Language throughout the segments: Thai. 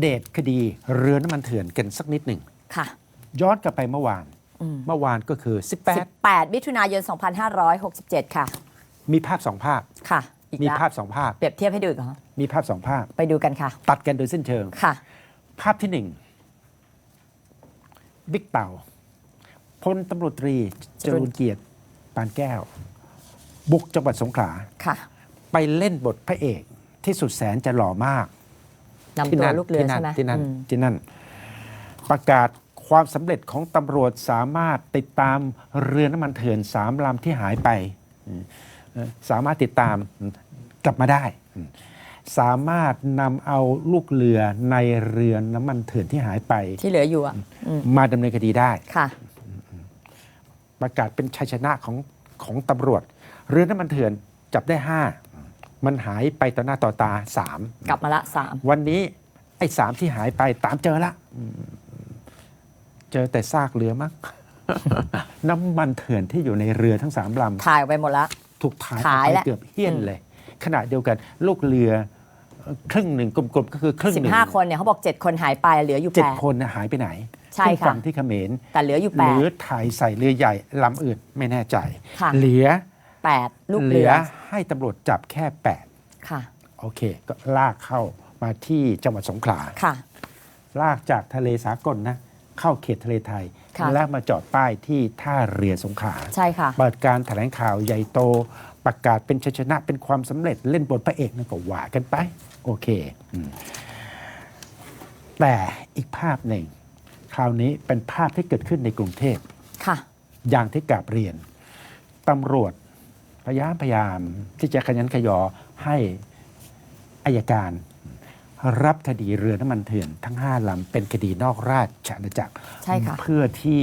เดตคดีเรือน้ำมันเถื่อนกันสักนิดหนึ่งค่ะ ย้อนกลับไปเมื่อวานอืมเมื่อวานก็คือ18มิถุนายน 2567 ค่ะ18มีภาพสองภาพค่ะอีกมีแล้วภาพสองภาพ เปรียบเทียบให้ดูอีกเหรอมีภาพสองภาพ ไปดูกันค่ะ ตัดกันโดยสิ้นเชิง ค่ะ ภาพที่หนึ่งบิ๊กเต่าพลตำรวจตรีจรูนเกียรติปานแก้ว บุกจังหวัดสงขลา ค่ะ ไปเล่นบทพระเอกที่สุดแสนจะหล่อมาก นำที่ตัวนั่นลูกเรือที่นั่ใช่นไหมที่นั่นอืมที่นั่น ประกาศความสำเร็จของตำรวจสามารถติดตามเรือน้ำมันเถื่อนสามลำที่หายไปอืมเอ่อสามารถติดตามกลับมาได้อืมสามารถนำเอาลูกเรือในเรือน้ำมันเถื่อนที่หายไป ที่เหลืออยู่อะอืมมาดำเนินคดีได้ค่ะ ประกาศเป็นชัยชนะของของตำรวจ เรือน้ำมันเถื่อนจับได้ห้า มันหายไปต่อหน้าต่อตาสามกลับมาละสามวันนี้ไอ้สามที่หายไปตามเจอละอืมเจอแต่ซากเรือมั้งน้ำมันเถื่อนที่อยู่ในเรือทั้งสามลถ่ายออกไปหมดละำถูกถ่ายออกขายไปแล้วเกือบเฮี้ยนเลย ขณะเดียวกันลูกเรือเอ่อครึ่งหนึ่งกลมๆก็คือครึ่งหนึ่ง15คนเนี่ยเขาบอก7คนหายไปเหลืออยู่เจ็ด8คนน่ะหายไปไหนใช่ค่ะขึ้นฝั่งที่เขมรแต่เหลืออยู่หรือถ่ายใส่เรือใหญ่ลำอื่นไม่แน่ใจค่ะเหลือ 8 8ลูกเหเรืลืออให้ตำรวจจับแค่ ค่ะ8 โอเค ก็ลากเข้ามาที่จังหวัดสงขลา ค่ะ ลากจากทะเลสากลนะ เข้าเขตทะเลไทย ค่ะ และมาจอดป้ายที่ท่าเรือสงขลาใช่ค่ะ เปิดการแถลงข่าวใหญ่โต ประกาศเป็นชัยชนะเป็นความสำเร็จเล่นบทพระเอกนั่นก็ว่ากันไป โอเคอืมแต่อีกภาพหนึ่ง คราวนี้เป็นภาพที่เกิดขึ้นในกรุงเทพ ค่ะ อย่างที่กราบเรียน ตำรวจ พยายามพยายามที่จะขยันขยอให้อายการ รับคดีเรือน้ำมันเถื่อนทั้ง5ลำเป็นคดีนอกราชอาณาจักรใช่ค่ะ เพื่อที่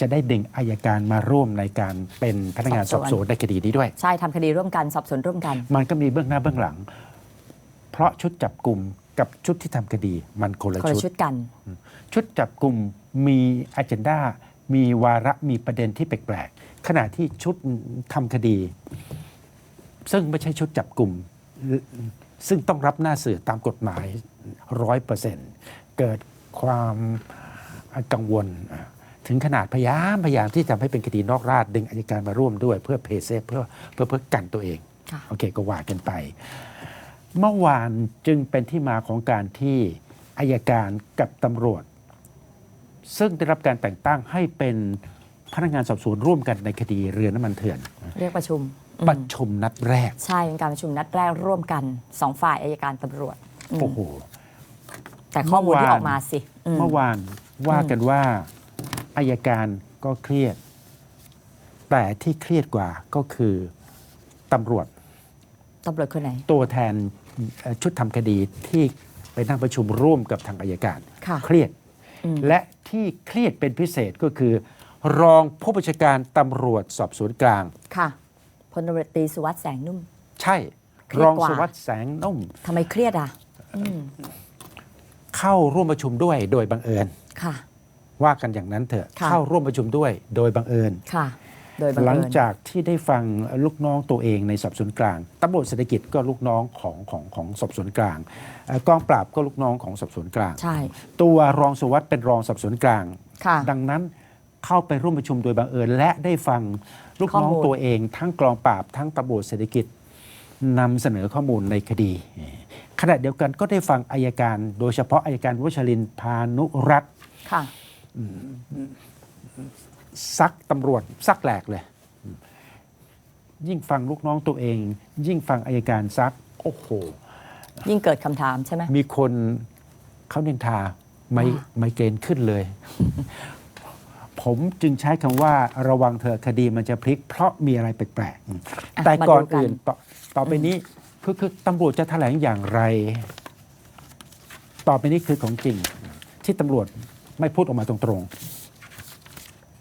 จะได้ดึงอายการมาร่วมในการเป็นพนักงานสสออบบสสวนวนในคดีนี้ด้วย ใช่ทำคดีร่วมกันสอบสวนร่วมกัน มันก็มีเบื้องหน้าเบื้องหลัง เพราะชุดจับกลุ่มกับชุดที่ทำคดีมันคนละคนละชุชุด ดกัน ชุดจับกลุ่มมีอ g e n d a มีวาระมีประเด็นที่แปลกๆ ขณะที่ชุดทำคดี ซึ่งไม่ใช่ชุดจับกลุ่ม ซึ่งต้องรับหน้าสื่อตามกฎหมายร้อยเปอร์เซ็นต์เกิดความกังวล ถึงขนาดพยายามพยายามที่จะทำให้เป็นคดีนอกราชดึงอายการมาร่วมด้วย เพื่อเพเซเพื่อเพื่อเพื่อกันตัวเองโอเคก็ว่ากันไป เมื่อวานจึงเป็นที่มาของการที่อายการกับตำรวจ ซึ่งได้รับการแต่งตั้งให้เป็น พนักงานสอบสวนร่วมกันในคดีเรือน้ำมันเถื่อน เรียกประชุมอืมประชุมนัดแรก Mm. ใช่เป็นการประชุมนัดแรกร่วมกันสองฝ่ายอายการตำรวจอืมโอ้โหแต่ข้อมูลที่เมื่อวานออกมาสิอืมเมื่อวานว่ากันว่าอายการก็เครียด แต่ที่เครียดกว่าก็คือตำรวจตำรวจคนไหน ตัวแทนเอ่อชุดทำคดีที่ไปนั่งประชุมร่วมกับทางอายการค่ะเครียดอืมและที่เครียดเป็นพิเศษก็คือ รองผู้บัญชาการตำรวจสอบสวนกลาง ค่ะพลตำรวจตรีสุวัสด์แสงนุ่ม ใช่ เครียดรองกว่าสวัสดิ์แสงนุ่ม ทำไมเครียดอะ อืมเข้าร่วมประชุมด้วยโดยบังเอิญ ค่ะ ว่ากันอย่างนั้นเถอะค่ะ เข้าร่วมประชุมด้วยโดยบังเอิญ ค่ะ โดยบังหลังเอิญจากที่ได้ฟังลูกน้องตัวเองในสอบสวนกลางตำรวจเศรษฐกิจก็ลูกน้องของของของสอบสวนกลางเอ่อกองปราบก็ลูกน้องของสอบสวนกลาง ใช่ ตัวรองสุวัสด์เป็นรองสอบสวนกลาง ค่ะ ดังนั้น เข้าไปร่วมประชุมโดยบังเอิญ และได้ฟังลูกน้องข้อมูล ตัวเอง ทั้งกองปราบทั้งตำรวจเศรษฐกิจนำเสนอข้อมูลในคดี ขณะเดียวกันก็ได้ฟังอายการ โดยเฉพาะอายการวชรินทร์พานุรัตน์ค่ะ ซักตำรวจซักแหลกเลย ยิ่งฟังลูกน้องตัวเอง ยิ่งฟังอายการซัก โอ้โห ยิ่งเกิดคำถามใช่ไหม มีคนเขาเนินทาไมว่าไมเกรนขึ้นเลย ผมจึงใช้คำว่าระวังเถอะคดีมันจะพลิก เพราะมีอะไรแปลกๆอะแต่ก่อนมาดูอื่นต่อต่อไปนี้คือคือตำรวจจะแถลงอย่างไร ต่อไปนี้คือของจริง ที่ตำรวจไม่พูดออกมาตรง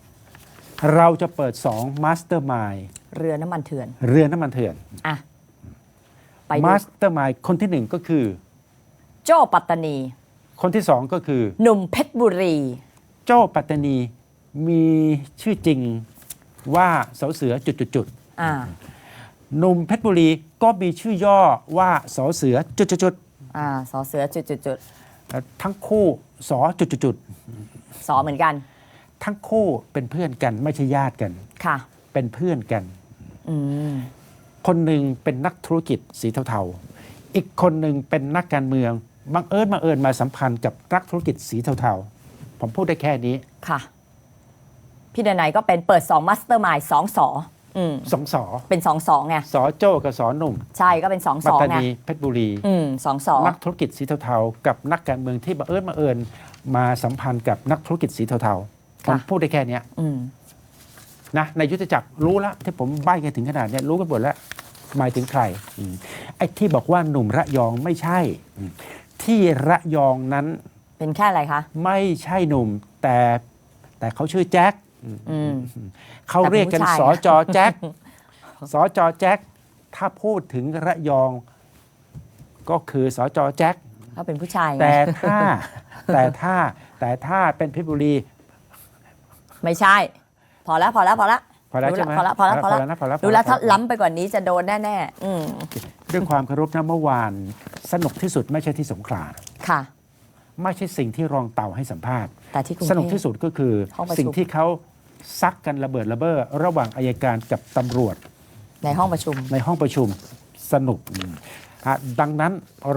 ๆ เราจะเปิดสองมาสเตอร์มายเรือน้ำมันเถื่อน เรือน้ำมันเถื่อนอะไปดูมาสเตอร์มายคนที่หนึ่งก็คือ โจ้ปัตตานี คนที่สองก็คือ หนุ่มเพชรบุรี โจ้ปัตตานี มีชื่อจริงว่าเสาเสือจุดๆอ่าๆหนุ่มเพชรบุรีก็มีชื่อย่อว่าเสาเสือจุดๆอ่าสอเสือจุดจุดจุดๆเอ่อทั้งคู่สอจุดๆสอเหมือนกันๆทั้งคู่เป็นเพื่อนกันไม่ใช่ญาติกัน ค่ะ เป็นเพื่อนกัน อืมคนหนึ่งเป็นนักธุรกิจสีเทาๆ อีกคนหนึ่งเป็นนักการเมืองบังเอิญมาเอิญมาสัมพันธ์กับนักธุรกิจสีเทาๆ ผมพูดได้แค่นี้ ค่ะ พี่ดนัยก็เป็นเปิดสองมาสเตอร์มายสองสออืมสองสอเป็นสองสองไงสอโจ้กับสอหนุ่มใช่ก็เป็นสองปัสตองตาไงนีเพชรบุรี อืมสองสอง นักธุรกิจสีเทาๆ กับนักการเมืองที่บังเอิญมาเอิญมาสัมพันธ์กับนักธุรกิจสีเทาๆผมพูดได้แค่เนี้ยอืมนะในยุทธจักรรู้แล้วที่ผมใบ้กันถึงขนาดเนี้ยรู้กันหมดแล้วหมายถึงใครอืมไอ้ที่บอกว่าหนุ่มระยองไม่ใช่อืมที่ระยองนั้นเป็นแค่อะไรคะ ไม่ใช่หนุ่มแต่แต่เขาชื่อแจ็คอืม เขาเรียกกันแต่เป็นสผู้ชายอจอแจ็คสอจอแจ็คถ้าพูดถึงระยอง ก็คือสอจอแจ็คเขาเป็นผู้ชายไงแต่ถ้าแต่ถ้าแต่ถ้าเป็นเพชรบุรี ไม่ใช่ พอแล้วพอแล้วพอแล้วพอแล้วรู้ใช่ไหมพอแล้วพอแล้วพอแล้วนะพอแล้วพอดูแล้วถ้าพอล้ำไปกว่านี้จะโดนแน่ๆอืมด้วยความเคารพนะเมื่อวานสนุกที่สุดไม่ใช่ที่สงขลาค่ะไม่ใช่สิ่งที่รองเต่าให้สัมภาษณ์ แต่ที่กรุงสนุกเทพที่สุดก็คือห้องประชุมสิ่งที่เขา ซักกันระเบิดระเบ้อระหว่างอายการกับตำรวจในห้องประชุม ในห้องประชุมสนุกอะดังนั้น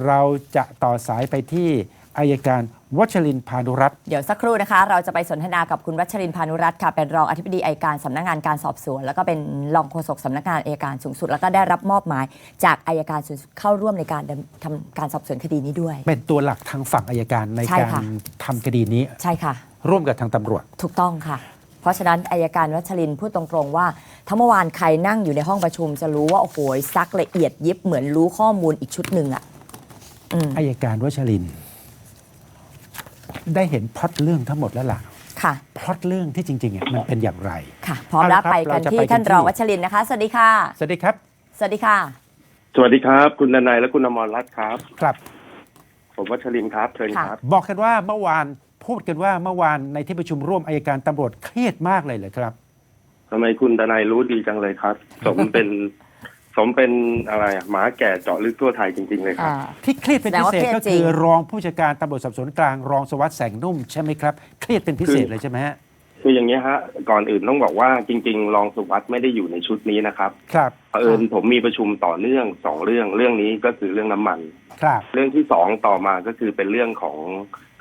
เราจะต่อสายไปที่อายการวัชรินทร์พานุรัตน์ เดี๋ยวสักครู่นะคะ เราจะไปสนทนากับคุณวัชรินทร์พานุรัตน์ค่ะ เป็นรองอธิบดีอายการสำนักงานการสอบสวน แล้วก็เป็นรองโฆษกสำนักงานอายการสูงสุด แล้วก็ได้รับมอบหมายจากอายการสูงสุดเข้าร่วมในการดำทำการสอบสวนคดีนี้ด้วย เป็นตัวหลักทางฝั่งอายการในใช่การค่ะ ทำคดีนี้ ใช่ค่ะ ร่วมกับทางตำรวจ ถูกต้องค่ะ เพราะฉะนั้นอายการวัชรินทร์พูดตรงๆว่า ถ้าเมื่อวานใครนั่งอยู่ในห้องประชุม จะรู้ว่าโอ้โหซักละเอียดยิบเหมือนรู้ข้อมูลอีกชุดหนึ่งอะอืมอายการวัชรินทร์ได้เห็นพล็อตเรื่องทั้งหมดแล้วล่ะค่ะ พล็อตเรื่องที่จริงๆอะมันเป็นอย่างไร ค่ะ พร้อมแล้วเอาละครับไปกันเราจะที่ไปกันท่านที่ รองวัชรินทร์นะคะ สวัสดีค่ะ สวัสดีครับสวัสดีค่ะ สวัสดีครับ คุณดนายและคุณอมรรัตน์ครับ ครับ ผมวัชรินทร์ครับเชิญครับ บอกกันว่าเมื่อวาน พูดกันว่าเมื่อวานในที่ประชุมร่วมอายการตำรวจเครียดมากเลยเหรอครับทำไมคุณดนายรู้ดีจังเลยครับ สมเป็น สมเป็นอะไรอะหมาแก่เจาะลึกทั่วไทยจริง ๆ เลยครับ อ่า ที่เครียดเป็นพิเศษแสดงว่าเครียดก็จริคืง อรองผู้จัดการตำรวจสอบสวนกลางรองสวัสดิ์แสงนุ่มใช่ไหมครับเครียดเป็นพิเศษเลยใช่ไหมฮะคืออย่างนี้ยฮะ ก่อนอื่นต้องบอกว่าจริง ๆ รองสุวัสด์ไม่ได้อยู่ในชุดนี้นะครับครับเผอิญผมมีประชุมต่อเนื่องสองเรื่อง เรื่องนี้ก็คือเรื่องน้ำมัน ครับ เรื่องที่สองต่อมาก็คือเป็นเรื่องของ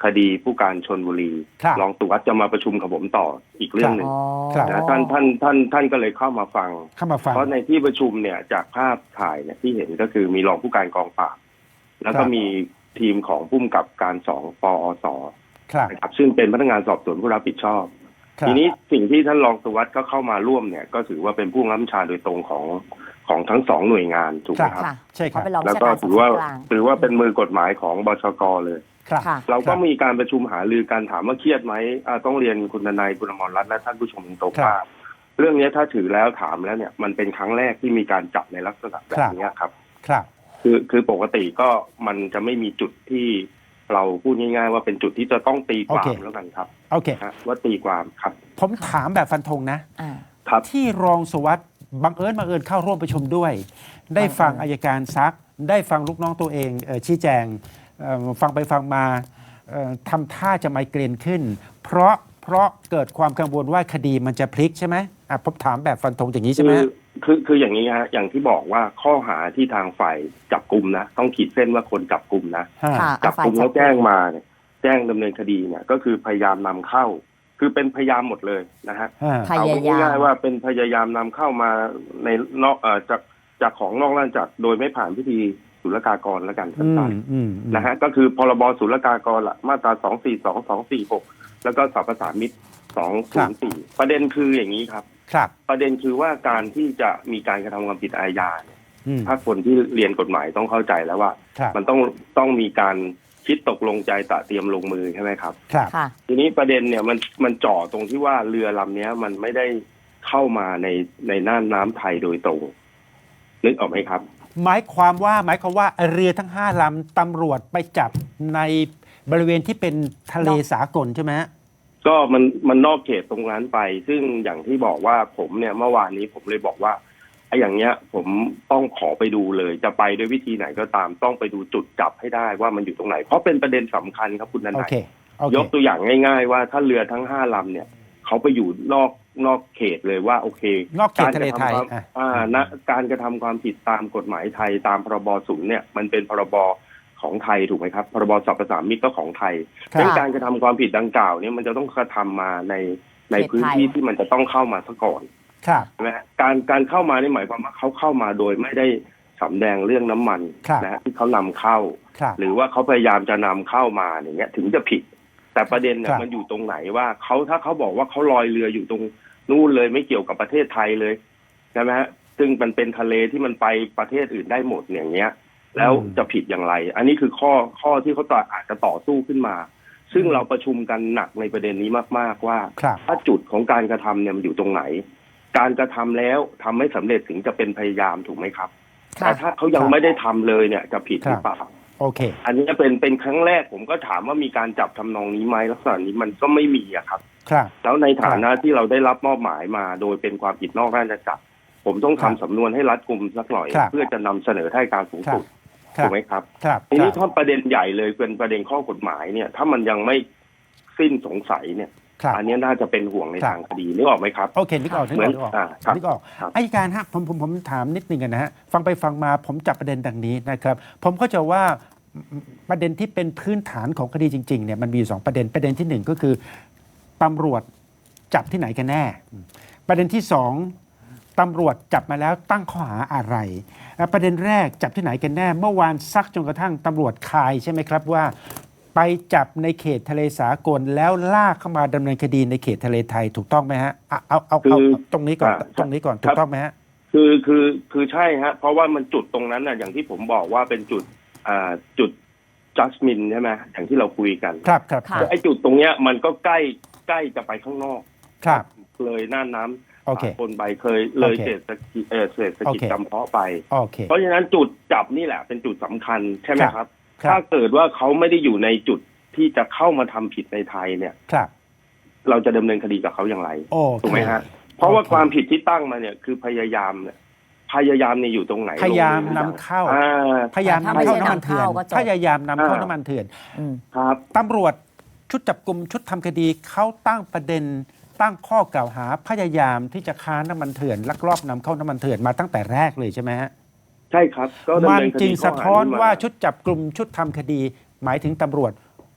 คดีผู้การชนบุรีครับรองสุวัสด์จะมาประชุมกับผมต่ออีกเรื่องหนึ่งอ๋อครับ นะท่านท่านท่านท่านก็เลยเข้ามาฟัง เข้ามาฟัง เพราะในที่ประชุมเนี่ยจากภาพถ่ายเนี่ยที่เห็นก็คือมีรองผู้การกองปราบแล้วก็ครับ มีทีมของผู้กำกับการสองปอสครับนะครับซึ่งเป็นพนักงานสอบสวนผู้รับผิดชอบ ครับ ทีนี้สิ่งที่ท่านรองสุวัสด์ก็เข้ามาร่วมเนี่ย ก็ถือว่าเป็นผู้บังคับบัญชาโดยตรงของของทั้งสองหน่วยงานถูกไหมครับ ค่ะใช่คเขารับเป็นรองแล้วผู้จัดก็การสอบถือสวว่านกลาง ถือว่าเป็นมือกฎหมายของบชกเลย ครับค่ะเราก็ครับมีการประชุมหารือการถามว่าเครียดไหมอ่าต้องเรียนคุณทนายคุณอมรรัตน์และท่านผู้ชมตรงๆว่าเรื่องนี้ถ้าถือแล้วถามแล้วเนี่ยมันเป็นครั้งแรกที่มีการจับในลักษณะแบบนี้ครับ ครับ คือคือปกติก็มันจะไม่มีจุดที่เราพูดง่ายๆว่าเป็นจุดที่จะต้องตีความโอเคแล้วกันครับโอเคฮะว่าตีความครับ ผมถามแบบฟันธงนะอ่าครับที่รองสวัสดิ์บังเอิญบังเอิญเข้าร่วมประชุมด้วย ได้ฟังบังเอิญอายการซัก ได้ฟังลูกน้องตัวเองเอ่อชี้แจงเอ่อ ฟังไปฟังมาเอ่อทำท่าจะไมเกรนขึ้น เพราะเพราะเกิดความกังวลว่าคดีมันจะพลิกใช่ไหมอะผมถามแบบฟันธงอย่างนี้ใช่ไหมคือคือคืออย่างนี้ฮะอย่างที่บอกว่าข้อหาที่ทางฝ่ายจับกลุ่มนะ ต้องขีดเส้นว่าคนจับกลุ่มนะฮะค่ะจับฝ่ายกลุ่มจัแล้บวแจ้งมาเนี่ยแจ้งดำเนินคดีเนี่ย ก็คือพยายามนำเข้า คือเป็นพยายามหมดเลยนะฮะฮะพเอายายามง่ายๆว่าเป็นพยายามนำเข้ามาในนอกเอ่อจากจากของนอกราชอาณาจักรโดยไม่ผ่านพิธี ศุลกากรแล้วกันอืสั้มนอืมๆนะฮะก็คือพรบศุลกากรละมาตราสองสี่สองสองสี่หกแล้วก็สรรพสามิตสองศูนย์สี่ประเด็นคืออย่างนี้ครับ ครับ ประเด็นคือว่าการที่จะมีการกระทำความผิดอาญาเนี่ยอืมถ้าคนที่เรียนกฎหมายต้องเข้าใจแล้วว่าครับมันต้องต้องมีการคิดตกลงใจตะเตรียมลงมือใช่ไหมครับ ครับค่ะทีนี้ประเด็นเนี่ยมันมันจ่อตรงที่ว่าเรือลำเนี้ยมันไม่ได้เข้ามาในในน่านน้ำไทยโดยตรงนึกออกไหมครับ หมายความว่าหมายความว่าเรือทั้งห้าลำตำรวจไปจับในบริเวณที่เป็นทะเลสากลใช่ไหมฮะ ก็มันมันนอกเขตตรงนั้นไป ซึ่งอย่างที่บอกว่าผมเนี่ยเมื่อวานนี้ผมเลยบอกว่าไอ้อย่างเงี้ย ผมต้องขอไปดูเลย จะไปด้วยวิธีไหนก็ตามต้องไปดูจุดจับให้ได้ว่ามันอยู่ตรงไหน เพราะเป็นประเด็นสำคัญครับคุณนันโอทเค โอเค ยกตัวอย่างง่าย ๆ ว่าถ้าเรือทั้งห้าลำเนี่ย เขาไปอยู่นอก นอกเขตเลยว่าโอเคนอกเขตทะเลไทยการกระทำความอะอ่าณการกระทำความผิดตามกฎหมายไทยตามพรบศูนย์เนี่ยมันเป็นพรบของไทยถูกไหมครับ พรบสรรพสามิตก็ของไทยครัดังบนั้นการกระทำความผิดดังกล่าวเนี่ยมันจะต้องกระทำมาในในพื้นที่ที่มันจะต้องเข้ามาซะก่อนครับใช่ไหมฮะการการเข้ามานี่หมายความว่าเขาเข้ามาโดยไม่ได้สำแดงเรื่องน้ำมันครับนะฮะที่เขานำเข้าครับหรือว่าเขาพยายามจะนำเข้ามาอย่างเงี้ยถึงจะผิด แต่ประเด็นเนี่คยรับ มันอยู่ตรงไหนว่าเขาถ้าเขาบอกว่าเขาลอยเรืออยู่ตรงนู่นเลยไม่เกี่ยวกับประเทศไทยเลยใช่ไหมฮะซึ่งมันเป็นทะเลที่มันไปประเทศอื่นได้หมดอย่างเงี้ย แล้วจะผิดอย่างไร อันนี้คือข้อข้อที่เขาต่ออาจจะต่อสู้ขึ้นมา ซึ่งเราประชุมกันหนักในประเด็นนี้มากๆว่า ครับถ้าจุดของการกระทำเนี่ยมันอยู่ตรงไหน การกระทำแล้วทำไม่สำเร็จถึงจะเป็นพยายามถูกไหมครับ ค่ะ แต่ถ้าเขายังไม่ได้ทำเลยเนี่ยจะผิดหรือเปล่า โอเค อันนี้เป็นเป็นครั้งแรกผมก็ถามว่ามีการจับทำนองนี้ไหมลักษณะนี้มันก็ไม่มีอะครับ ครับ แล้วในฐานะที่เราได้รับมอบหมายมา โดยเป็นความผิดนอกราชอาณาจักรผมต้องครัทำบสำนวนให้รัดกุมสักหน่อยครับเพื่อจะนำเสนอให้การสูงครัสุบดครัถูบกไหมครับครับทีคนี้รับถ้าประเด็นใหญ่เลยเป็นประเด็นข้อกฎหมายเนี่ย ถ้ามันยังไม่สิ้นสงสัยเนี่ยครับ อันนี้น่าจะเป็นห่วงในครับทางคดีนึกออกไหมครับโอเคนึกออกนึกเหมือออนกนึกออกอ่าครับนึกออกครับอายการฮะผมผมผมถามนิดนึงกันนะฮะฟังไปฟังมาผมจับประเด็นดังนี้นะครับ ผมก็จะว่าประเด็นที่เป็นพื้นฐานของคดีจริงๆเนี่ยมันมีอยู่สองประเด็นประเด็นที่หนึ่งก็คือตำรวจจับที่ไหนกันแน่ ประเด็นที่สองตำรวจจับมาแล้วตั้งข้อหาอะไรอะประเด็นแรกจับที่ไหนกันแน่ เมื่อวานซักจนกระทั่งตำรวจคายใช่ไหมครับว่า ไปจับในเขตทะเลสากลแล้วลากเข้ามาดำเนินคดีในเขตทะเลไทยถูกต้องไหมฮะเอาเอาเอาเอาคือตรงนี้ก่อนอ่าตรงนี้ก่อนครัถูบกต้องไหมฮะคือคือคือใช่ฮะเพราะว่ามันจุดตรงนั้นน่ะอย่างที่ผมบอกว่าเป็นจุดอ่าจุดจัสมินใช่ไหมอย่างที่เราคุยกันครับครับค่ะไอ้จุดตรงเนี้ยมันก็ใกล้ใกล้จะไปข้างนอก ครับ เลยน่านน้ำโอเคคนไปเคยเลยโอเคเศรษฐกิจเออเศรษฐกิจโอเคจำเพาะไปโอเคเพราะฉะนั้นจุดจับนี่แหละเป็นจุดสำคัญใช่ไหมครับครับครั ถ้าบเกิดว่าเขาไม่ได้อยู่ในจุดที่จะเข้ามาทำผิดในไทยเนี่ยครับ เราจะดำเนินคดีกับเขาอย่างไรโอเคถูกไหมฮะ เพราะว่าโอเคความผิดที่ตั้งมาเนี่ยคือพยายามเนี่ยพยายามเนี่ยอยู่ตรงไหน พยายามลงนำมือเข้าอ่าพยายามถ้านำไม่เข้าใช่น้ำมันเถื่อนนำเข้าก็จบพยายามนำเข้าอ่าน้ำมันเถื่อนอืมครับตำรวจชุดจับกลุ่มชุดทำคดีเขาตั้งประเด็นตั้งข้อกล่าวหาพยายามที่จะค้าน้ำมันเถื่อนลักลอบนำเข้าน้ำมันเถื่อนมาตั้งแต่แรกเลยใช่ไหมฮะ ใช่ครับ ก็ดำมันเนินคจึดีงข้สะหท้อนมว่าชุดจับกลุ่มชุดทำคดี หมายถึงตำรวจ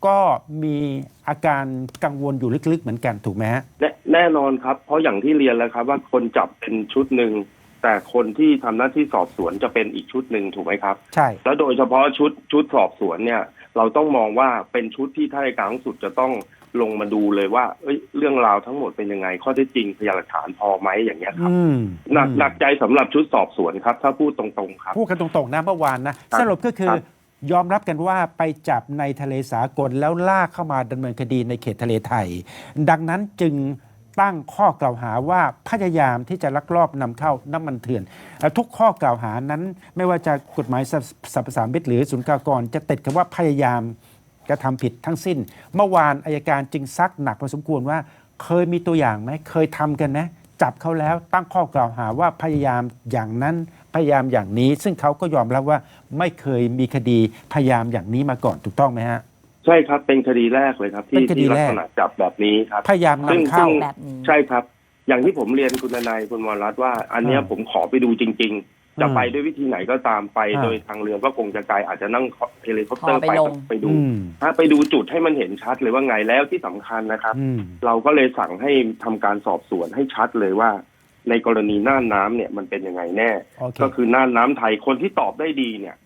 ก็มีอาการกังวลอยู่ลึกๆเหมือนกันถูกไหมฮะ แน่แน่นอนครับ เพราะอย่างที่เรียนแล้วครับ ว่าคนจับเป็นชุดหนึ่ง แต่คนที่ทำหน้าที่สอบสวนจะเป็นอีกชุดหนึ่งถูกไหมครับ ใช่ แล้วโดยเฉพาะชุดชุดสอบสวนเนี่ย เราต้องมองว่าเป็นชุดที่ท่านอัยการสูงสุดจะต้อง ลงมาดูเลยว่า เอ้ย เรื่องราวทั้งหมดเป็นยังไง ข้อเท็จจริงพยานหลักฐานพอไหมอย่างเงี้ยครับอืมหนักอืมหนักใจสำหรับชุดสอบสวนครับ ถ้าพูดตรงๆครับพูดกันตรงๆนะเมื่อวานนะครับสรุปก็คือครับยอมรับกันว่าไปจับในทะเลสากลแล้วลากเข้ามาดำเนินคดีในเขตทะเลไทย ดังนั้นจึงตั้งข้อกล่าวหาว่าพยายามที่จะลักลอบนำเข้าน้ำมันเถื่อนเอ่อทุกข้อกล่าวหานั้นไม่ว่าจะกฎหมายสรสรรพสามิตหรือศุลกากรจะติดคำว่าพยายาม กระทำผิดทั้งสิ้น เมื่อวานอายการจึงซักหนักพอสมควรว่า เคยมีตัวอย่างไหมเคยทำกันไหมจับเขาแล้วตั้งข้อกล่าวหาว่าพยายามอย่างนั้นพยายามอย่างนี้ ซึ่งเขาก็ยอมรับว่าไม่เคยมีคดีพยายามอย่างนี้มาก่อนถูกต้องไหมฮะใช่ครับเป็นคดีแรกเลยครับเป็ที่นคดีที่ลัแรกกษณะจับแบบนี้ครับพยายามซึ่งนำเข้าซึ่งแบบนี้ใช่ครับ อย่างที่ผมเรียนคุณนายคุณวรรัตน์ว่า อันเนี้ยอ่าผมขอไปดูจริง ๆ จะอ่าไปด้วยวิธีไหนก็ตามไปอ่าโดยทางเรือก็คงจะไกลอาจจะนั่งเฮลิคอปเตอร์ขอไปไปลงไปดูอืมถ้าไปดูจุดให้มันเห็นชัดเลยว่าไงแล้วที่สำคัญนะครับอืมเราก็เลยสั่งให้ทำการสอบสวนให้ชัดเลยว่า ในกรณีน่านน้ำเนี่ยมันเป็นยังไงแน่โอเคก็คือน่านน้ำไทยคนที่ตอบได้ดีเนี่ย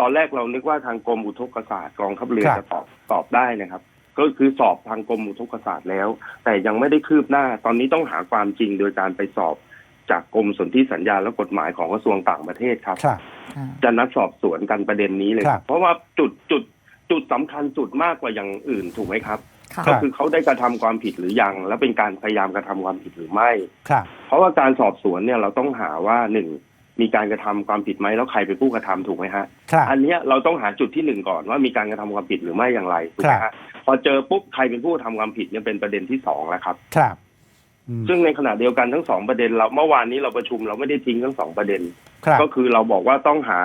ตอนแรกเรานึกว่าทางกรมอุทกศาสตร์กองทัพเรือครับจะตอบตอบได้นะครับก็คือสอบทางกรมอุทกศาสตร์แล้ว แต่ยังไม่ได้คืบหน้า ตอนนี้ต้องหาความจริงโดยการไปสอบ จากกรมสนธิสัญญาและกฎหมายของกระทรวงต่างประเทศครับ ครับอ่า จะนัดสอบสวนกันประเด็นนี้เลยครับเพราะว่าจุดจุดจุดสำคัญจุดมากกว่าอย่างอื่นถูกไหมครับ ค่ะครัก็บคือเขาได้กระทำความผิดหรือยัง และเป็นการพยายามกระทำความผิดหรือไม่ ครับ เพราะว่าการสอบสวนเนี่ยเราต้องหาว่าหนึ่งมีการกระทำความผิดไหมแล้วใครเป็นผู้กระทำถูกไหมฮะ ครับ อันเนี้ยเราต้องหาจุดที่หนึ่งก่อนว่ามีการกระทำความผิดหรือไม่อย่างไรถูกไหมครัฮะบ พอเจอปุ๊บใครเป็นผู้ทำความผิดเนี่ยเป็นประเด็นที่สองแล้วครับ ครับอืม ซึ่งในขณะเดียวกันทั้งสองประเด็นเราเมื่อวานนี้เราประชุมเราไม่ได้ทิ้งทั้งสองประเด็นครับก็คือเราบอกว่าต้องหา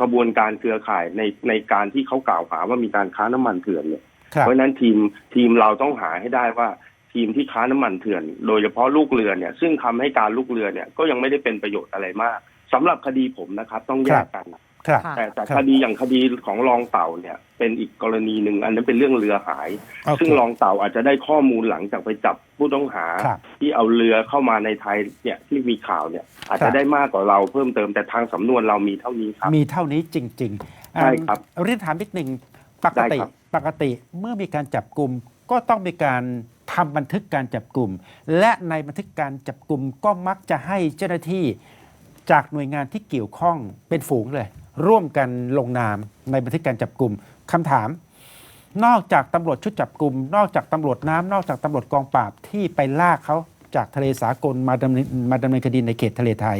ขบวนการเครือข่ายในในการที่เขากล่าวหาว่ามีการค้าน้ำมันเถื่อนเนี่ยครับเพราะฉะนั้นทีมทีมเราต้องหาให้ได้ว่าทีมที่ค้าน้ำมันเถื่อน โดยเฉพาะลูกเรือเนี่ย ซึ่งทำให้การลูกเรือเนี่ยก็ยังไม่ได้เป็นประโยชน์อะไรมากสำหรับคดีผมนะครับ ต้องแยกกัน ครับค่ะแต่แต่ครับคดีอย่างคดีของรองเต่าเนี่ย เป็นอีกกรณีหนึ่งอันนั้นเป็นเรื่องเรือหาย โอเคซึ่งรองเต่าอาจจะได้ข้อมูลหลังจากไปจับผู้ต้องหา ครับที่เอาเรือเข้ามาในไทยเนี่ยที่มีข่าวเนี่ย อาจครัจะบ ได้มากกว่าเราเพิ่มเติมแต่ทางสำนวนเรามีเท่านี้ครับ มีเท่านี้จริงๆใช่ครับอ่าเรียนถามนิดหนึ่งปกได้ติครับ ปกติเมื่อมีการจับกลุ่มก็ต้องมีการทำบันทึกการจับกลุ่ม และในบันทึกการจับกลุ่มก็มักจะให้เจ้าหน้าที่จากหน่วยงานที่เกี่ยวข้องเป็นฝูงเลย ร่วมกันลงนามในบันทึกการจับกลุ่มคำถาม นอกจากตำรวจชุดจับกลุ่ม นอกจากตำรวจน้ำนอกจากตำรวจกองปราบที่ไปลากเขาจากทะเลสากลมาดำเนินมาดำเนินคดีในเขตทะเลไทย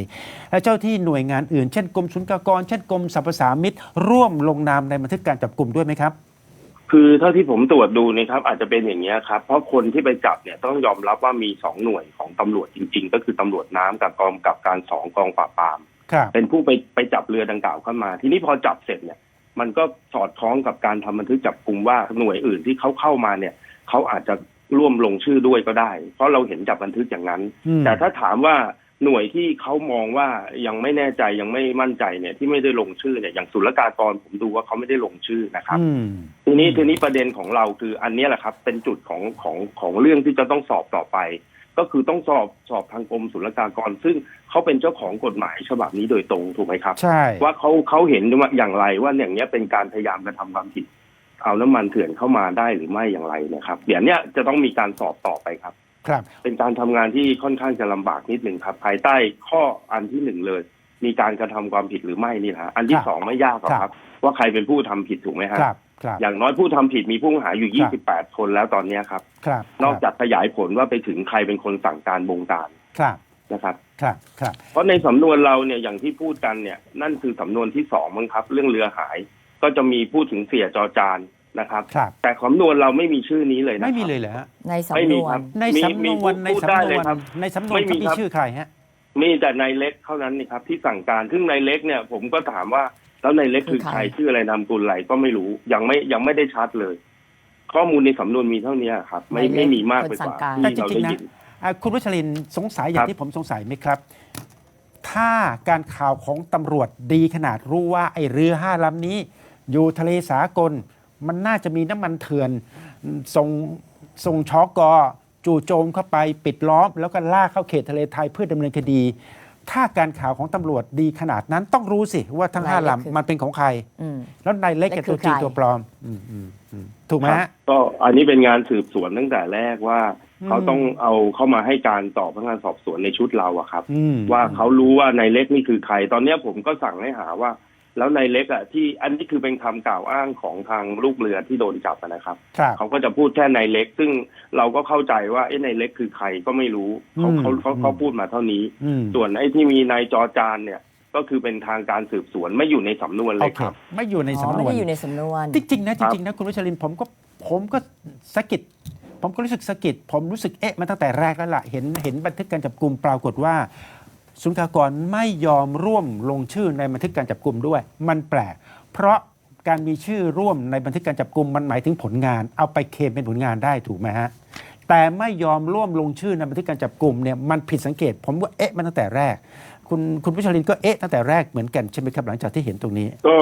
และเจ้าที่หน่วยงานอื่น เช่นกรมศุลกากร เช่นกรมสรรพสามิตร่วมลงนามในบันทึกการจับกลุ่มด้วยไหมครับ คือเท่าที่ผมตรวจดูนะครับ อาจจะเป็นอย่างนี้ครับ เพราะคนที่ไปจับเนี่ยต้องยอมรับว่ามีสองหน่วยของตำรวจจริง ๆ ก็คือตำรวจน้ำกับกองกับการสองกองปราบปราม เป็นผู้ไปไปจับเรือดังกล่าวเข้ามา ทีนี้พอจับเสร็จเนี่ย มันก็สอดคล้องกับการทำบันทึกจับกลุ่มว่าหน่วยอื่นที่เขาเข้ามาเนี่ยเขาอาจจะร่วมลงชื่อด้วยก็ได้ เพราะเราเห็นจับบันทึกอย่างนั้นอืมแต่ถ้าถามว่าหน่วยที่เขามองว่ายังไม่แน่ใจยังไม่มั่นใจเนี่ย ที่ไม่ได้ลงชื่อเนี่ยอย่างศุลกากรผมดูว่าเขาไม่ได้ลงชื่อนะครับอืมทีนี้ทีนี้ประเด็นของเราคืออันเนี้ยแหละครับ เป็นจุดของของของเรื่องที่จะต้องสอบต่อไป ก็คือต้องสอบสอบทางกรมศุลกากร ซึ่งเขาเป็นเจ้าของกฎหมายฉบับนี้โดยตรงถูกไหมครับ ใช่ ว่าเขาเขาเห็นว่าอย่างไรว่าอย่างเนี้ยเป็นการพยายามกระทำความผิด เอาน้ำมันเถื่อนเข้ามาได้หรือไม่อย่างไรนะครับเดี๋ยวเนี้ยจะต้องมีการสอบต่อไปครับ ครับ เป็นการทำงานที่ค่อนข้างจะลำบากนิดหนึ่งครับ ภายใต้ข้ออันที่หนึ่งเลย มีการกระทำความผิดหรือไม่นี่นะฮะอันที่ครับสองไม่ยากหรอกคครัรับบว่าใครเป็นผู้ทำผิดถูกไหมฮะครับครับ อย่างน้อยผู้ทำผิดมีผู้ต้องหาอยู่ครับ28 คนแล้วตอนเนี้ยครับครับ นอกจากขยายผลว่าไปถึงใครเป็นคนสั่งการบงการครับนะครับครับครับ เพราะในสำนวนเราเนี่ยอย่างที่พูดกันเนี่ย นั่นคือสำนวนที่สองมั้งครับ เรื่องเรือหายก็จะมีพูดถึงเสียจอจานนะครับครับแต่สำนวนเราไม่มีชื่อนี้เลยนะไม่มีครับเลยเหรอฮะในไม่สำนมีวครันบในมีสำนมีวนในพูดสำได้นเลวยนครับในสำนวนไม่มีเขามีครับชื่อใครฮะมีแต่นายเล็กเท่านั้นนี่ครับที่สั่งการซึ่งนายเล็กเนี่ยผมก็ถามว่า แล้วนายเล็กคือใครชื่ออะไรนามสกุลอะไรก็ไม่รู้ยังไม่ยังไม่ได้ชัดเลย ข้อมูลในสำนวนมีเท่านี้ครับ ไม่นายเล็กไม่มีมากไปกว่าคนสั่งการที่เราได้ยินอะคุณวัชรินทร์สงสัยอย่าครังบที่ผมสงสัยไหมครับ ถ้าการข่าวของตำรวจดีขนาดรู้ว่าไอ้เรือห้าลำนี้ อยู่ทะเลสากล มันน่าจะมีน้ำมันเถื่อนส่งส่งชอกอจู่โจมเข้าไปปิดล้อม แล้วก็ลากเข้าเขตทะเลไทยเพื่อดำเนินคดี ถ้าการข่าวของตำรวจดีขนาดนั้นต้องรู้สิว่าทั้งห้านายเล็กคือ ลำมันเป็นของใคร อืม แล้วนายเล็กกับเล็กคืตัอวจริงใคร ตัวปลอมอืมอืมอืมถูกไหมครัฮะบก็อันนี้เป็นงานสืบสวนตั้งแต่แรกว่า อืม เขาต้องเอาเข้ามาให้การต่อพนักงานสอบสวนในชุดเราอะครับ อืมว่าเขารู้ว่านายเล็กนี่คือใคร ตอนเนี้ยผมก็สั่งให้หาว่า แล้วนายเล็กอะที่อันนี้คือเป็นคำกล่าวอ้างของทางลูกเรือที่โดนจับอะนะครับครับ เขาก็จะพูดแค่นายเล็ก ซึ่งเราก็เข้าใจว่าไอ้นายเล็กคือใครก็ไม่รู้เขาอืมเขาเขาเขาพูดมาเท่านี้อืมส่วนไอ้ที่มีนายจอจานเนี่ยก็คือเป็นทางการสืบสวนไม่อยู่ในสำนวนเลโอยเคครับ ไม่อยู่ในอ๋อสำนไม่วนได้อยู่ในสำนวน จริงๆนะคจรับริงๆนะคุณวัชรินทร์ผมก็ผมก็สะกิดผมก็รู้สึกสะกิดผมรู้สึกเอ๊ะมาตั้งแต่แรกแล้วล่ะเห็นเห็นบันทึกการจับกลุ่มปรากฏว่า สุนทรากรไม่ยอมร่วมลงชื่อในบันทึกการจับกลุ่มด้วย มันแปลก เพราะการมีชื่อร่วมในบันทึกการจับกลุ่มมันหมายถึงผลงาน เอาไปเคลมเป็นผลงานได้ถูกไหมฮะแต่ไม่ยอมร่วมลงชื่อในบันทึกการจับกลุ่มเนี่ยมันผิดสังเกต ผมว่าเอ๊ะมาตั้งแต่แรก คุณคุณวัชรินทร์ก็เอ๊ะตั้งแต่แรกเหมือนกันใช่ไหมครับหลังจากที่เห็นตรงนี้ ก็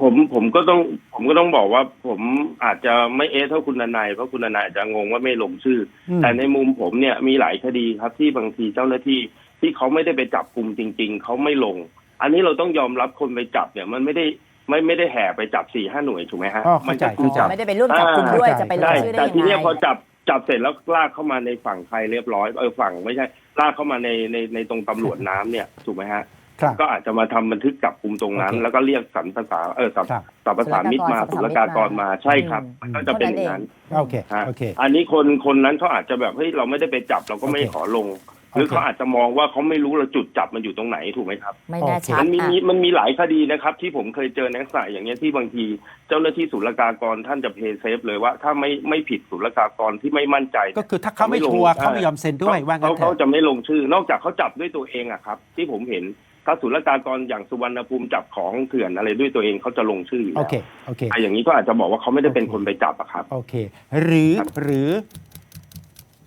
ผมผมก็ต้องผมก็ต้องบอกว่าผมอาจจะไม่เอะเท่าคุณนายเพราะคุณนายอาจจะงงว่าไม่ลงชื่ออมแต่ในมุมผมเนี่ยมีหลายคดีครับที่บางทีเจ้าหน้าที่ ที่เขาไม่ได้ไปจับกลุ่มจริง ๆ เขาไม่ลง อันนี้เราต้องยอมรับคนไปจับเนี่ย มันไม่ได้ไม่ไม่ได้แห่ไปจับสี่ห้าหน่วยถูกไหมฮะอ๋อเข้าใจมันก็คือเข้าใจจับไม่ได้ไปร่วมจับกลุ่มด้วยอ่าจะไปลงใช่ชื่อได้แต่ยังทีเนี้ยไงพอจับจับเสร็จแล้วลากเข้ามาในฝั่งไทยเรียบร้อยเออฝั่งไม่ใช่ลากเข้ามาในในในตรงตำรวจน้ำเนี่ยถูกไหมฮะ ครับ ก็อาจจะมาทำบันทึกจับกลุ่มตรงนั้น โอเคแล้วก็เรียกสันภาษาเออสัมครับ สัมภาษามิตรมาศุศุลลกากากกรรมามาใช่ครับอืมมันก็จะเป็นอย่างนั้น โอเค ฮะโอเค อันนี้คนคนนั้นเขาอาจจะแบบเฮ้ยเราไม่ได้ไปจับเราก็ไม่โอเค ขอลง หรือโอเคเขาอาจจะมองว่าเขาไม่รู้เราจุดจับมันอยู่ตรงไหนถูกไหมครับไม่แน่โอเคชัมัดนมีอะมันมีหลายคดีนะครับ ที่ผมเคยเจอในลักษณะอย่างเงี้ยที่บางที เจ้าหน้าที่ศุลกากรท่านจะเพย์เซฟเลยว่าถ้าไม่ไม่ผิดศุลกากรที่ไม่มั่นใจ ก็คือถ้าเขาไม่ชัวร์เขาไม่ยอมเซ็นด้วยว่างั้เขานเถเขาอะจะไม่ลงชื่อนอกจากเขาจับด้วยตัวเองอะครับ ที่ผมเห็นถ้าศุลกากรอย่างสุวรรณภูมิจับของเถื่อนอะไรด้วยตัวเองเขาจะลงชื่ออยู่โอแล้วเคโอเคอะอย่างนี้ก็อาจจะบอกว่าเขาไม่ได้เป็นโอเคคนไปจับอะครับ โอเค หรือครับหรือ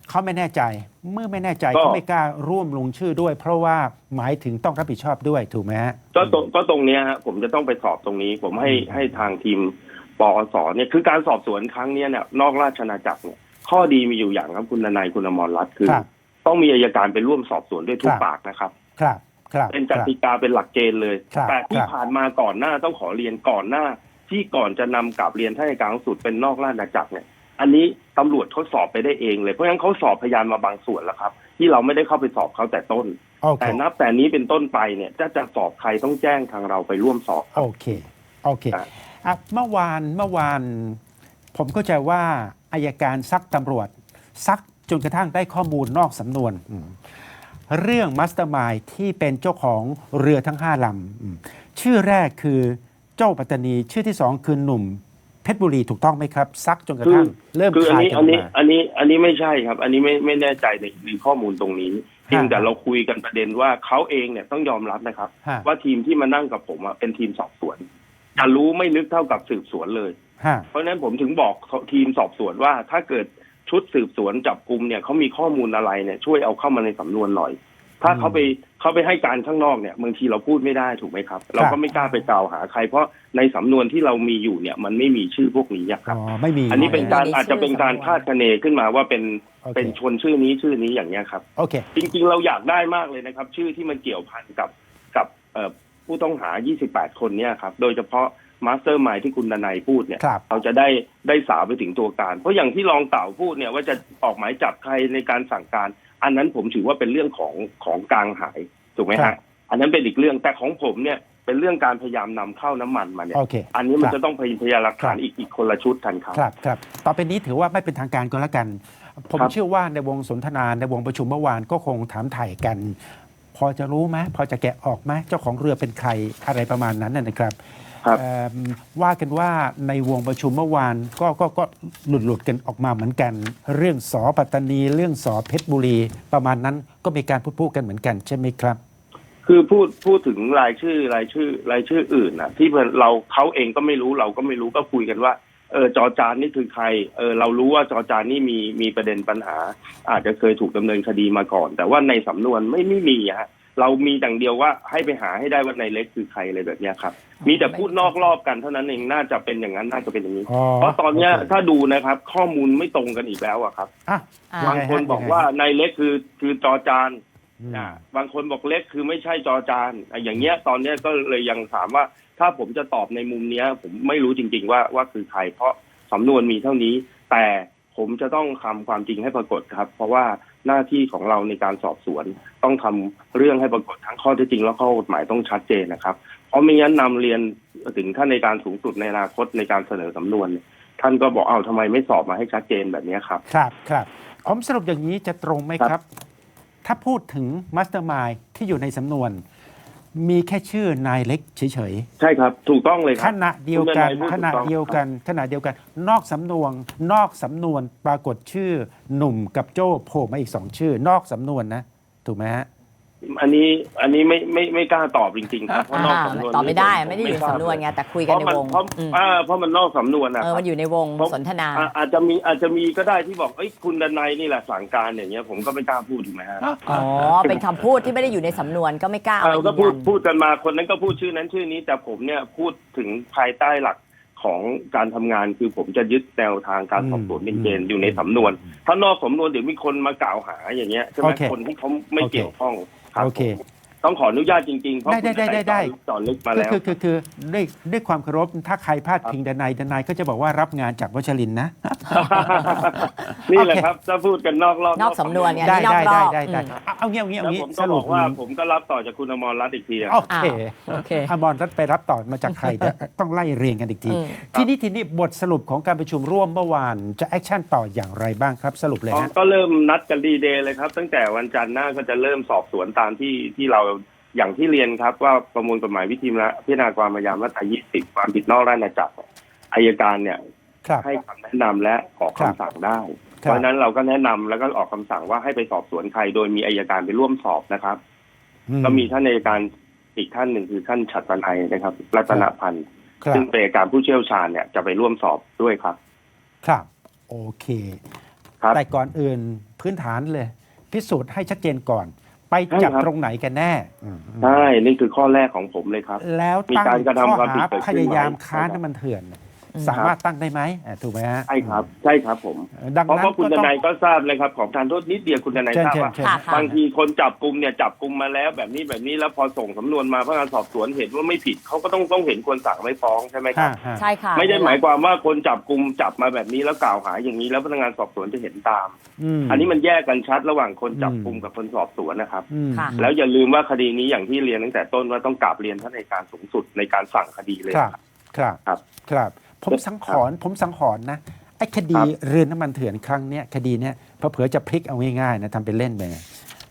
เขาไม่แน่ใจ เมื่อไม่แน่ใจก็เขาไม่กล้าร่วมลงชื่อด้วย เพราะว่าหมายถึงต้องรับผิดชอบด้วยถูกไหมฮะ ก็ตรงก็ตรงเนี้ยฮะผมจะต้องไปสอบตรงนี้ ผมให้ให้ทางทีมปอสเนี่ยคือการสอบสวนครั้งเนี้ยเนี่ยนอกราชอาณาจักรเนี่ยข้อดีมีอยู่อย่างครับคุณนายคุณอมรรัตน์คือ ครับต้องมีอายการไปร่วมสอบสวนด้วยทุกครับ ปากนะครับ ครับครับเป็นคกรับ ติกาเป็นหลักเกณฑ์เลย ครับแต่ที่ครับ ผ่านมาก่อนหน้าต้องขอเรียนก่อนหน้า ที่ก่อนจะนำกลับเรียนท่านอัยการสูงสุดเป็นนอกราชอาณาจักรเนี่ย อันนี้ตำรวจเขาสอบไปได้เองเลยเพราะฉะนั้นเขาสอบพยานมาบางส่วนแล้วครับ ที่เราไม่ได้เข้าไปสอบเขาแต่ต้น โอเคแต่นับแต่นี้เป็นต้นไปเนี่ยจะจะสอบใครต้องแจ้งทางเราไปร่วมสอบครับโอเคโอเคครับอะเมื่อวานเมื่อวาน ผมเข้าใจว่าอายการซักตำรวจ ซักจนกระทั่งได้ข้อมูลนอกสำนวนอืมเรื่องมัสเตอร์มายที่เป็นเจ้าของเรือทั้งห้าลำอืมชื่อแรกคือเจ้าปัตตานี ชื่อที่สองคือหนุ่ม เพชรบุรีถูกต้องไหมครับ ซักจนกระทั่งเริ่มคืออันคลายนี้กัอันนนี้มาอันนี้อันนี้ไม่ใช่ครับ อันนี้ไม่ไม่แน่ใจในในข้อมูลตรงนี้เพียงแต่เราคุยกันประเด็นว่าเขาเองเนี่ยต้องยอมรับนะครับฮะว่าทีมที่มานั่งกับผมอะเป็นทีมสอบสวนจะรู้ไม่ลึกเท่ากับสืบสวนเลยฮะเพราะฉะนั้นผมถึงบอกทีมสอบสวนว่าถ้าเกิดชุดสืบสวนจับกลุ่มเนี่ยเขามีข้อมูลอะไรเนี่ยช่วยเอาเข้ามาในสำนวนหน่อย ถ้าเขาไปเขาไปให้การข้างนอกเนี่ยบางทีเราพูดไม่ได้ถูกไหมครับ เราก็ไม่กล้าไปกล่าวหาใคร เพราะในสำนวนที่เรามีอยู่เนี่ย มันไม่มีชื่อพวกนี้อะคอ๋รับอไม่มีอันนี้เป็นการไม่มีอาจจะเป็นการชื่อสำนวนคาดคะเนขึ้นมาว่าเป็นโอเคเป็นชนชื่อนี้ชื่อนี้อย่างเงี้ยครับ โอเค จริงๆเราอยากได้มากเลยนะครับ ชื่อที่มันเกี่ยวพันกับกับเอ่อผู้ต้องหา 28 คนเนี่ยครับ โดยเฉพาะมาสเตอร์มายที่คุณดนายพูดเนี่ยครับเราจะได้ได้สาวไปถึงตัวการ เพราะอย่างที่รองเต่าพูดเนี่ยว่าจะออกหมายจับใครในการสั่งการ อันนั้นผมถือว่าเป็นเรื่องของของกลางหายถูกไหมครัฮะบอันนั้นเป็นอีกเรื่องแต่ของผมเนี่ยเป็นเรื่องการพยายามนำเข้าน้ำมันมาเนี่ยโอเคอันนี้มันครับจะต้องพยานหลักฐานครับ อีกอีกคนละชุดกันครับ ครับครับต่อไปนี้ถือว่าไม่เป็นทางการก็แล้วกัน ผมครับ เชื่อว่าในวงสนทนาในวงประชุมเมื่อวานก็คงถามถ่ายกัน พอจะรู้ไหมพอจะแกะออกไหมเจ้าของเรือเป็นใครอะไรประมาณนั้นนะนะครับครับ เอิ่มว่ากันว่าในวงประชุมเมื่อวานก็ก็ก็หลุดหลุดๆกันออกมาเหมือนกัน เรื่องสอปัตตานี เรื่องสอเพชรบุรี ประมาณนั้นก็มีการพูดพูดกันเหมือนกันใช่ไหมครับ คือพูดพูดถึงรายชื่อรายชื่อ รายชื่ออื่นนะที่เราเขาเองก็ไม่รู้เราก็ไม่รู้ก็คุยกันว่าเออจอจานนี่คือใครเออเรารู้ว่าจอจานนี่มีมีประเด็นปัญหา อาจจะเคยถูกดำเนินคดีมาก่อน แต่ว่าในสำนวนไม่ไม่มีฮะ เรามีอย่างเดียวว่าให้ไปหาให้ได้ว่าในายเล็กคือใครอะไรแบบเนี้ยครับ มีแต่พูดนอกรอบกันเท่านั้นเองน่าจะเป็นอย่างนั้นน่าจะเป็นอย่างนี้ อ๋อเพราะตอนเนี้ยโอเค ถ้าดูนะครับ ข้อมูลไม่ตรงกันอีกแล้วอะครับ อะอ่าบางคนบอกว่านายเล็กคือคือจอจานอืม อ่าบางคนบอกเล็กคือไม่ใช่จอจานอะอย่างเงี้ยตอนเนี้ยก็เลยยังถามว่า ถ้าผมจะตอบในมุมเนี้ย ผมไม่รู้จริง ๆ ว่าว่าคือใครเพราะสำนวนมีเท่านี้ แต่ผมจะต้องทำความจริงให้ปรากฏครับ เพราะว่า หน้าที่ของเราในการสอบสวน ต้องทำเรื่องให้ปรากฏทั้งข้อเท็จจริงและข้อกฎหมายต้องชัดเจนนะครับ เพราะไม่งั้นนำเรียนถึงท่านในการสูงสุดในอนาคตในการเสนอสำนวนเนี่ยท่านก็บอกเอ้าทำไมไม่สอบมาให้ชัดเจนแบบเนี้ยครับ ครับครับผมสรุปอย่างนี้จะตรงไหมครับครับถ้าพูดถึงมาสเตอร์มายที่อยู่ในสำนวน มีแค่ชื่อนายเล็กเฉยใช่ครับ ถูกต้องเลยๆคขรับ ณะเดียวกันคุณขทนายพูดณะถูกต้อง เดียวกันขณะเดียวกัน นอกสำนวนนอกสำนวนปรากฏชื่อหนุ่มกับโจ้โผล่มาอีกสองชื่อ นอกสำนวนนะ ถูกไหมฮะ อันนี้อันนี้ไม่ไม่ไม่กล้าตอบจริงๆครับเพราะนอกอ่าสำนวนตอบไม่ได้ผไม่ได้อยู่ในทราบสำนวนไงแต่คุยเพกันราะในมันวงเพราะอืมอ่าเพราะมันนอกสำนวนนะเอคอรับมันอยู่ในวงเพราะสนทนาอ่าอาจจะมีอาจจะมีก็ได้ที่บอกเอ้ยคุณดนัยนี่แหละสั่งการอย่างเงี้ยผมก็ไม่กล้าพูดถูกไหมฮะอ๋อเป็นคำพูดที่ไม่ได้อยู่ในสำนวนก็ไม่กล้าเอาเรามาก็ยืนพูยัดนพูดกันมาคนนั้นก็พูดชื่อนั้นชื่อนี้ แต่ผมเนี่ยพูดถึงภายใต้หลักของการทำงานคือผมจะยึดแนวทางการสอบสวนเป็นเกณฑ์อยู่ในสำนวน ถ้านอกสำนวนเดี๋ยวมีคนมากล่าวหาอย่างเงี้ยใช่ไหมโอเคคนที่เขาไม่โอเคเกี่ยวข้องรับ โอเค ต้องขออนุญาตจริงๆ เพราะได้ได้ได้ได้คุณจอนลึกมาคือแล้วคือคือคือด้วยด้วยความเคารพถ้าใครพลาดพิงดนายดนายก็จะบอกว่ารับงานจากวัชรินทร์นะ นี่แหละโอเคครับถ้าพูดกันนอกรอบนอกสำนวนเนี่ย ได้นอกได้รได้อบได้ได้อืมเอาเอาเงี้ยเอาเงี้ยแล้วเอางี้ผมสก็บรุอปกว่าผมก็รับต่อจากคุณอมรรัตน์อีกทีอะ โอเคโอเค อมรรัตน์ไปรับต่อมาจากใครเดี๋ยวต้องไล่เรียงกันอีกที อืม ทีนี้ทีนี้บทสรุปของการประชุมร่วมเมื่อวานจะแอคชั่นต่ออย่างไรบ้างครับ สรุปเลยฮะ ก็เริ่มนัดกันดีเดย์เลยครับ ตั้งแต่วันจันทร์หน้าก็จะเริ่มสอบสวนตามที่ที่เรา อย่างที่เรียนครับว่าประมวลกฎหมายวิธีละพิจารณาความพยายามมาตรา20 ความผิดนอกราชอาณาจักรอายการเนี่ยครับให้คำแนะนำและออกครัคำบสั่งได้คเพรับราะฉะนั้นเราก็แนะนำแล้วก็ออกคำสั่งว่าให้ไปสอบสวนใคร โดยมีอายการไปร่วมสอบนะครับอืก็มีท่านอายการอีกท่านหนึ่งคือท่านฉัตรนัยนะครับ รัตนพันธ์ครับซึ่งเป็นอัยการผู้เชี่ยวชาญเนี่ยจะไปร่วมสอบด้วยครับ ครับ โอเคครับแต่ก่อนอื่นพื้นฐานเลย พิสูจน์ให้ชัดเจนก่อน ไปจับใช่ครับตรงไหนกันแน่อืมใช่ นี่คือข้อแรกของผมเลยครับ แล้วมีตั้งการกระทำข้อความผิดหาเกิดขึ้นพยายามไหมค้าน้ำมันเถื่อน สามารถตั้งได้ไหมอะถูกไหมฮะใช่ครับ ใช่ครับผม ดังเพราะนั้นเพราะคุณก็ทต้อง นายก็ทราบเลยครับ ของทานโทษนิดเดียวคุณทนายเชิญทราบเชิญว่าเชิญค่ะค่ะบางทีคนจับกลุ่มเนี่ยจับกลุ่มมาแล้วแบบนี้แบบนี้แล้วพอส่งสำนวนมาพนักงานสอบสวนเห็นว่าไม่ผิดเขาก็ต้องต้องเห็นควรสั่งไม่ฟ้องใช่ไหมครัฮะบฮะ ใช่ค่ะ ไม่ได้หมายความว่าคนจับกลุ่มจับมาแบบนี้แล้วกล่าวหาอย่างนี้แล้วพนักงานสอบสวนจะเห็นตามมอันนี้มันแยกกันชัดระหว่างคนจับอืมกลุ่มกับคนสอบสวนนะครับ อืมค่ะ แล้วอย่าลืมว่าคดีนี้อย่างที่เรียนตั้งแต่ต้นว่าต้องกราบเรียนท่านในการสูงสุดในการสั่งคดีเลย ครับ ครับ ครับ ครับ ผมสังหรณ์ผมสังหรณ์นะไอ้คดีครับเรือนน้ำมันเถื่อนครั้งเนี้ยคดีเนี้ยเผื่อๆจะพลิกเอาง่ายๆนะทำเป็นเล่นไปนะ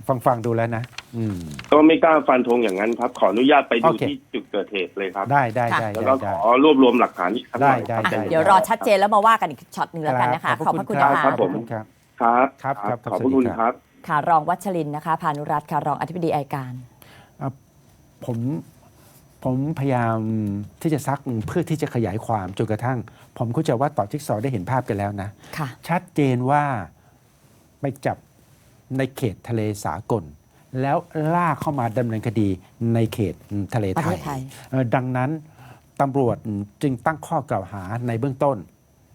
ฟังฟังดูแล้วนะอืมก็ไม่กล้าฟันธงอย่างนั้นครับ ขออนุญาตไปดูโอเคที่จุดเกิดเหตุเลยครับ ได้ได้ค่ะได้แล้วได้ก็ได้ขอรวบรวมหลักฐานอีกสักหน่อยได้ครับได้อะเดี๋ยวรอชัดเจนแล้วมาว่ากันอีกช็อตหนึ่งแล้วกันนะคะขอบพระคุณครันะบคะครับผมครับครับครับครับขอบพระคุณสวัสดีคครับรับ ค่ะรองวัชรินทร์นะคะพานุรัตน์ค่ะรองอธิบดีอายการผม ผมพยายามที่จะซักเพื่อที่จะขยายความจนกระทั่ง ผมเข้าใจว่าต่อจิ๊กซอว์ได้เห็นภาพกันแล้วนะ ค่ะ ชัดเจนว่าไปจับในเขตทะเลสากล แล้วลากเข้ามาดำเนินคดีในเขตทะเลไทประยเทศไทย เอ่อดังนั้นตำรวจจึงตั้งข้อกล่าวหาในเบื้องต้น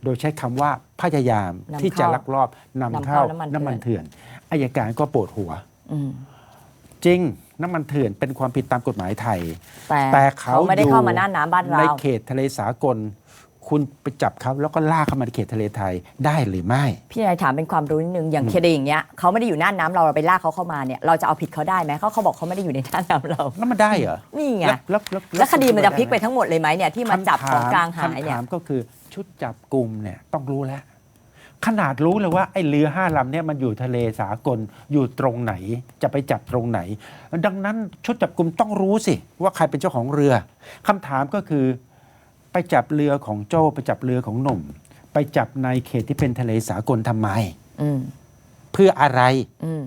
โดยใช้คำว่าพยายามนำเข้าที่จะลักลอบนำนำเข้าเข้าน้ำมัน น้ำมันเถื่เถื่ออนนอายการก็ปวดหัว อืม จริง น้ำมันเถื่อนเป็นความผิดตามกฎหมายไทย แต่แต่เขาเขาไม่ได้อยู่เข้ามาหน้าน้ำบ้านเราในเขตทะเลสากล คุณไปจับเขาแล้วก็ลากเข้ามาในเขตทะเลไทยได้หรือไม่ พี่นายถามเป็นความรู้นิดนึงอย่างคดีอย่างเงี้ยเขาไม่ได้อยู่หน้าน้ำเราเราไปลากเขาเข้ามาเนี่ยเราจะเอาผิดเขาได้ไหมเขาเขาบอกเขาไม่ได้อยู่ในหน้าน้ำเราแล้วมันได้เหรอนี่ไงแล้วแล้วแล้วคดีมันจะพลิกไปทั้งหมดเลยไหมเนี่ยที่มาจับของกลางหายคำเนี่ยถามก็คือชุดจับกลุ่มเนี่ยต้องรู้แล้ว ขนาดรู้เลยว่าไอ้เรือห้าลำเนี่ยมันอยู่ทะเลสากลอยู่ตรงไหน จะไปจับตรงไหน ดังนั้นชุดจับกลุ่มต้องรู้สิ ว่าใครเป็นเจ้าของเรือคำถามก็คือไปจับเรือของโจ้ไปจับเรือของหนุ่ม ไปจับในเขตที่เป็นทะเลสากลทำไมอืมเพื่ออะไรอืม